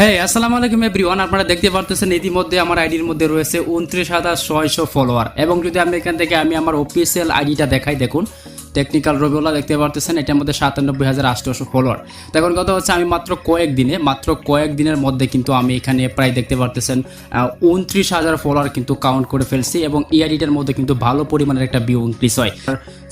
হ্যাঁ আসসালামু আলাইকুম এভরিওয়ান আপনারা দেখতে পারতেছেন ইতিমধ্যে আমার আইডির মধ্যে রয়েছে উনত্রিশ হাজার ছয়শো ফলোয়ার এবং যদি আমি এখান থেকে আমি আমার অফিসিয়াল আইডিটা দেখাই, দেখুন। টেকনিক্যাল রবিউল্লাহ দেখতে পারতেছেন এটার মধ্যে সাতানব্বই হাজার আটশোশো ফলোয়ার তখন কথা হচ্ছে, আমি মাত্র কয়েক দিনে, মাত্র কয়েক দিনের মধ্যে কিন্তু আমি এখানে প্রায় দেখতে পারতেছেন উনত্রিশ হাজার ফলোয়ার কিন্তু কাউন্ট করে ফেলছি এবং এই আইডিটার মধ্যে কিন্তু ভালো পরিমাণের একটা ভিউ ইনক্রিজ হয়।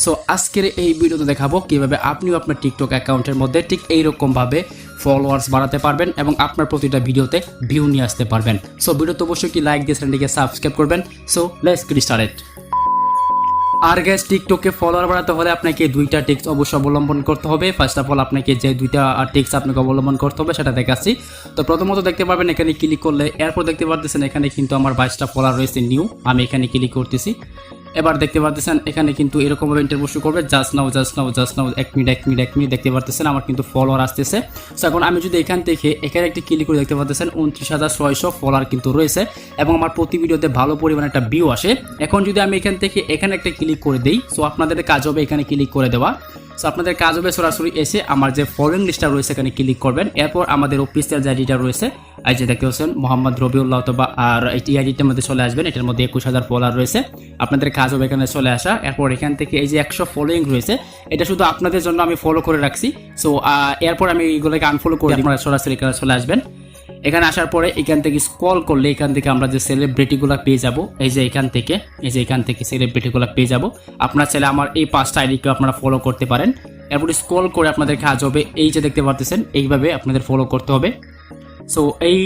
সো আজকের এই ভিডিওতে দেখাবো কীভাবে আপনিও আপনার টিকটক অ্যাকাউন্টের মধ্যে ঠিক এইরকমভাবে ফলোয়ার্স বাড়াতে পারবেন এবং আপনার প্রতিটা ভিডিওতে ভিউ নিয়ে আসতে পারবেন। সো ভিডিওতে অবশ্যই কি লাইক দিয়ে চ্যানেলটিকে সাবস্ক্রাইব করবেন। সো লেটস গেট স্টার্টেড আর গ্যাস টিকটকে ফলোয়ার বাড়াতে হলে আপনাকে দুইটা টিক্স অবশ্যই অবলম্বন করতে হবে। ফার্স্ট অফ অল আপনাকে যে দুইটা টিক্স আপনাকে অবলম্বন করতে হবে, সেটা দেখাচ্ছি। তো প্রথমত দেখতে পারবেন, এখানে ক্লিক করলে, এরপর দেখতে পারতেছেন, এখানে কিন্তু আমার বাইশটা ফলোয়ার রয়েছে নিউ আমি এখানে ক্লিক করতেছি। এবার দেখতে পারতেছেন, এখানে কিন্তু এরকমভাবে ইন্টারভিউ করবে just now just now just now এক মিনিট এক মিনিট এক মিনিট দেখতে পারতেছেন আমার কিন্তু ফলোয়ার আসতেছে। সো এখন আমি যদি এখান থেকে এখানে একটি ক্লিক করে দেখতে পারতেছেন, উনত্রিশ হাজার ছয়শো ফলোয়ার কিন্তু রয়েছে এবং আমার প্রতি ভিডিওতে ভালো পরিমাণে একটা ভিউ আসে। এখন যদি আমি এখান থেকে এখানে একটা ক্লিক করে দিই সো আপনাদের কাজ হবে এখানে ক্লিক করে দেওয়া। সো আপনাদের কাজ হবে সরাসরি এসে আমার যে ফলোয়িং লিস্টটা রয়েছে এখানে ক্লিক করবেন। এরপর আমাদের অফিসিয়াল যে আইডিটা রয়েছে এই যে দেখতে পাচ্ছেন মোহাম্মদ রবিউল্লাহ অথবা আর এই আইডিটার মধ্যে চলে আসবেন এটার মধ্যে একুশ হাজার ফলোয়ার রয়েছে। আপনাদের কাজ হবে এখানে চলে আসা। এরপর এখান থেকে এই যে একশো ফলোয়িং রয়েছে এটা শুধু আপনাদের জন্য আমি ফলো করে রাখছি। সো এরপর আমি এগুলোকে আনফলো করে আপনারা সরাসরি এখানে চলে আসবেন। এখানে আসার পরে এখান থেকে স্ক্রল করলে এখান থেকে আমরা যে সেলিব্রিটিগুলো পেয়ে যাব, এই যে এখান থেকে, এই যে এখান থেকে সেলিব্রিটিগুলো পেয়ে যাব, আপনার ছেলে আমার এই পাঁচটা আইডিকে আপনারা ফলো করতে পারেন। এরপরে স্ক্রল করে আপনাদের কাজ হবে, এই যে দেখতে পারতেছেন, এইভাবে আপনাদের ফলো করতে হবে। সো এই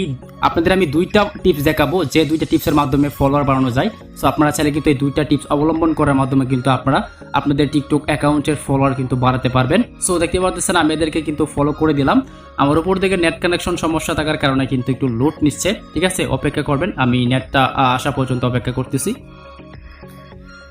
আপনাদের আমি দুইটা টিপস দেখাবো, যে দুইটা টিপসের মাধ্যমে ফলোয়ার বাড়ানো যায়। সো আপনারা চাইলে কিন্তু এই দুইটা টিপস অবলম্বন করার মাধ্যমে কিন্তু আপনারা আপনাদের টিকটক অ্যাকাউন্টের ফলোয়ার কিন্তু বাড়াতে পারবেন। সো দেখতে পারতেছেন, আমি এদেরকে কিন্তু ফলো করে দিলাম। আমার উপর থেকে নেট কানেকশন সমস্যা থাকার কারণে কিন্তু একটু লোড নিচ্ছে। ঠিক আছে? অপেক্ষা করবেন, আমি নেটটা আসা পর্যন্ত অপেক্ষা করতেছি।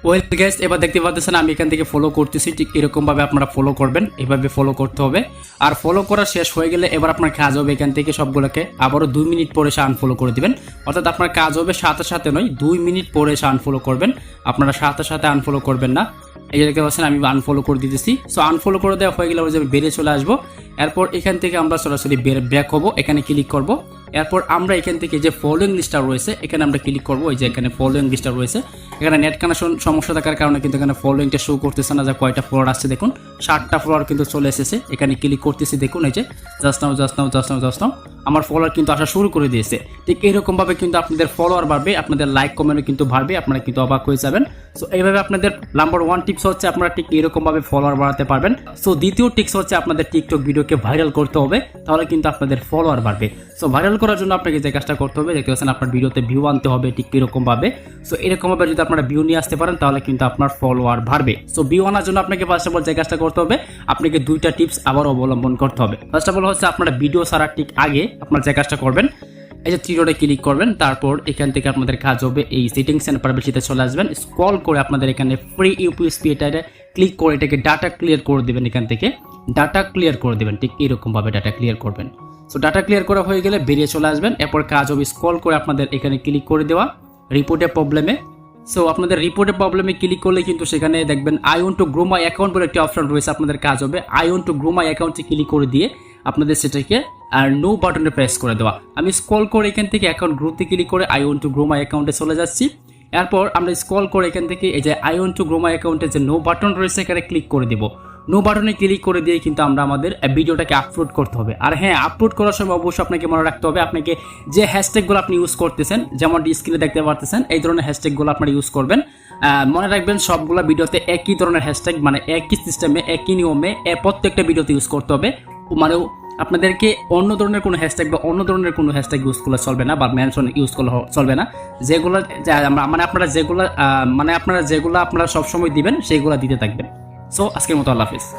ওয়েল গ্যাস এবার দেখতে পাচ্ছেন, আমি এখান থেকে ফলো করতেছি, ঠিক এরকমভাবে আপনারা ফলো করবেন, এভাবে ফলো করতে হবে। আর ফলো করা শেষ হয়ে গেলে এবার আপনার কাজ হবে এখান থেকে সবগুলোকে, আবারও দুই মিনিট পরে সে আনফলো করে দিবেন। অর্থাৎ আপনার কাজ হবে সাথে সাথে নয়, দুই মিনিট পরে সে আনফলো করবেন। আপনারা সাথে সাথে আনফলো করবেন না। এই যে দেখতে পাচ্ছেন, আমি আনফলো করে দিতেছি। সো আনফলো করে দেওয়া হয়ে গেলে যে বেরিয়ে চলে আসব এরপর এখান থেকে আমরা সরাসরি ব্যাক হব, এখানে ক্লিক করব। এরপর আমরা এখান থেকে যে ফলোয়িং লিস্টটা রয়েছে, এখানে আমরা ক্লিক করব, এই যে এখানে ফলোয়িং লিস্টটা রয়েছে। এখানে নেট কানেকশন সমস্যা থাকার কারণে কিন্তু এখানে ফলোয়িংটা শো করতেছে না, যে কয়টা ফ্লোর আসছে দেখুন। ষাটটা ফ্লোর কিন্তু চলে এসেছে, এখানে ক্লিক করতেছি দেখুন, এই যে just now just now just now just now আমার ফলোয়ার কিন্তু আসা শুরু করে দিয়েছে। ঠিক এরকমভাবে কিন্তু আপনাদের ফলোয়ার বাড়বে, আপনাদের লাইক কমেন্টও কিন্তু বাড়বে, আপনারা কিন্তু অবাক হয়ে যাবেন। সো এইভাবে আপনাদের নাম্বার ওয়ান টিপস হচ্ছে আপনারা ঠিক এরকমভাবে ফলোয়ার বাড়াতে পারবেন। সো দ্বিতীয় টিপস হচ্ছে আপনাদের টিকটক ভিডিওকে ভাইরাল করতে হবে, তাহলে কিন্তু আপনাদের ফলোয়ার বাড়বে। সো ভাইরাল করার জন্য আপনাকে যে কাজটা করতে হবে, দেখতে পাচ্ছেন আপনার ভিডিওতে ভিউ আনতে হবে ঠিক কীরকমভাবে সো এরকমভাবে যদি আপনারা ভিউ নিয়ে আসতে পারেন, তাহলে কিন্তু আপনার ফলোয়ার বাড়বে। সো ভিউ আনার জন্য আপনাকে ফার্স্ট অফ অল যে কাজটা করতে হবে, আপনাকে দুইটা টিপস আবার অবলম্বন করতে হবে। ফার্স্ট অফ অল হচ্ছে আপনারা ভিডিও সারা ঠিক আগে আপনার যে কাজটা করবেন এই যে থ্রিডোটে ক্লিক করবেন, তারপর এখান থেকে আপনাদের কাজ হবে এই সেটিংস অ্যান্ড প্রাইভেসিতে চলে আসবেন। স্ক্রল করে আপনাদের এখানে ফ্রি ইউপিএসপি এটাতে ক্লিক করে এটাকে ডাটা ক্লিয়ার করে দেবেন এখান থেকে। ডাটা ক্লিয়ার করে দেবেন, ঠিক এরকমভাবে ডাটা ক্লিয়ার করবেন। সো ডাটা ক্লিয়ার করা হয়ে গেলে বেরিয়ে চলে আসবেন। এরপর কাজ হবে স্ক্রল করে আপনাদের এখানে ক্লিক করে দেওয়া রিপোর্টের প্রবলেমে সো আপনাদের রিপোর্টের প্রবলেমে ক্লিক করলে কিন্তু সেখানে দেখবেন I want to grow my account বলে একটি অপশন রয়েছে, আপনাদের কাজ হবে। I want to grow my অ্যাকাউন্টে ক্লিক করে দিয়ে আপনাদের সেটাকে আর নো বাটনে প্রেস করে দেওয়া। আমি স্ক্রল করে এখান থেকে অ্যাকাউন্ট গ্রুপে ক্লিক করে I want to grow my অ্যাকাউন্টে চলে যাচ্ছি। এরপর আমরা স্ক্রল করে এখান থেকে এই যে I want to grow my অ্যাকাউন্টে যে নো বাটন রয়েছে, এখানে ক্লিক করে দেবো। নো বাটনে ক্লিক করে দিয়ে কিন্তু আমরা আমাদের ভিডিওটাকে আপলোড করতে হবে। আর হ্যাঁ আপলোড করার সময় অবশ্যই আপনাকে মনে রাখতে হবে, আপনাকে যে হ্যাশট্যাগুলো আপনি ইউজ করতেছেন, যেমন স্ক্রিনে দেখতে পারতেছেন, এই ধরনের হ্যাশট্যাগুলো আপনারা ইউজ করবেন। মনে রাখবেন সবগুলো ভিডিওতে একই ধরনের হ্যাশট্যাগ মানে একই সিস্টেমে একই নিয়মে প্রত্যেকটা ভিডিওতে ইউজ করতে হবে। মানে আপনাদেরকে অন্য ধরনের কোনো হ্যাশট্যাগ বা অন্য ধরনের কোনো হ্যাশট্যাগ ইউজ করলে চলবে না বা মেনশন ইউজ করলে চলবে না। যেগুলো মানে আপনারা যেগুলো মানে আপনারা যেগুলো আপনারা সবসময় দিবেন, সেইগুলো দিতে থাকবেন। সো আজকের মতো আল্লাহ হাফিজ।